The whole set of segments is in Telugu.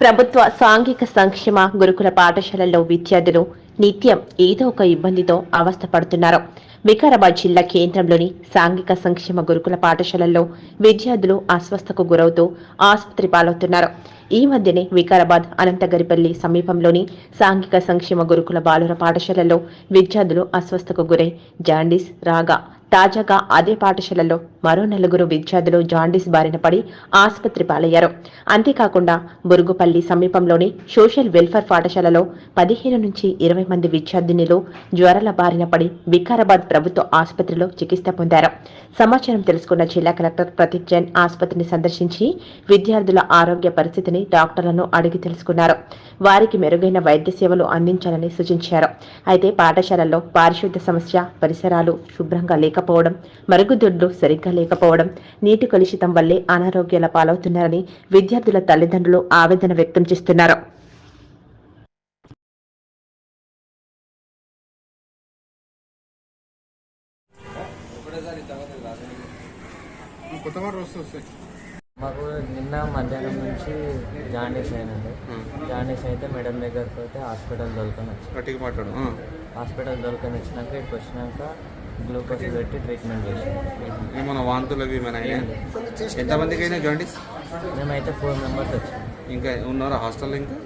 ప్రభుత్వ సాంఘిక సంక్షేమ గురుకుల పాఠశాలల్లో విద్యార్థులు నిత్యం ఏదో ఒక ఇబ్బందితో అవస్థ పడుతున్నారు వికారాబాద్ జిల్లా కేంద్రంలోని సాంఘిక సంక్షేమ గురుకుల పాఠశాలల్లో విద్యార్థులు అస్వస్థకు గురవుతూ ఆసుపత్రి పాలవుతున్నారు. ఈ మధ్యనే వికారాబాద్ అనంతగరిపల్లి సమీపంలోని సాంఘిక సంక్షేమ గురుకుల బాలుర పాఠశాలలో విద్యార్థులు అస్వస్థకు గురై జాండీస్ రాగా తాజాగా అదే పాఠశాలలో మరో నలుగురు విద్యార్థులు జాండీస్ బారిన పడి ఆసుపత్రి పాలయ్యారు. అంతేకాకుండా బురుగుపల్లి సమీపంలోని సోషల్ వెల్ఫేర్ పాఠశాలలో పదిహేను నుంచి ఇరవై మంది విద్యార్థినిలో జ్వరాల బారిన పడి వికారాబాద్ ప్రభుత్వ ఆసుపత్రిలో చికిత్స పొందారు. సమాచారం తెలుసుకున్న జిల్లా కలెక్టర్ ప్రతీక్ జైన్ ఆసుపత్రిని సందర్శించి విద్యార్థుల ఆరోగ్య పరిస్థితిని డాక్టర్లను అడిగి తెలుసుకున్నారు. వారికి మెరుగైన వైద్య సేవలు అందించాలని సూచించారు. అయితే పాఠశాలల్లో పారిశుద్ధ్య సమస్య పరిసరాలు శుభ్రంగా లేకపోవడం మరుగుదొడ్లు సరిగ్గా లేకపోవడం నీటి కలుషితం వల్లే అనారోగ్యాల పాలవుతున్నారని విద్యార్థుల తల్లిదండ్రులు ఆవేదన వ్యక్తం చేస్తున్నారు. కొత్త వారు వస్తూ వస్తాయి మాకు నిన్న మధ్యాహ్నం నుంచి జాండీస్ అయినండి జాండీస్ అయితే మేడం దగ్గరకు పోతే హాస్పిటల్ దొరకని వచ్చి మాట్లాడు. హాస్పిటల్ దొరకని వచ్చినాక ఇక్కడికి వచ్చినాక గ్లూకోజ్ పెట్టి ట్రీట్మెంట్ చేసాం వాంతులు అవి ఏమైనా అయినాయా? ఎంతమందికి అయినా జాండీస్? మేమైతే ఫోర్ మెంబర్స్ వచ్చాం ఇంకా ఉన్నారా హాస్టల్లో ఇంకా?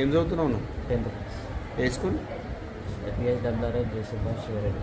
ఏం చదువుతున్నావు నువ్వు? టెన్త్ ఏ school? PH WRS JC Sivareddy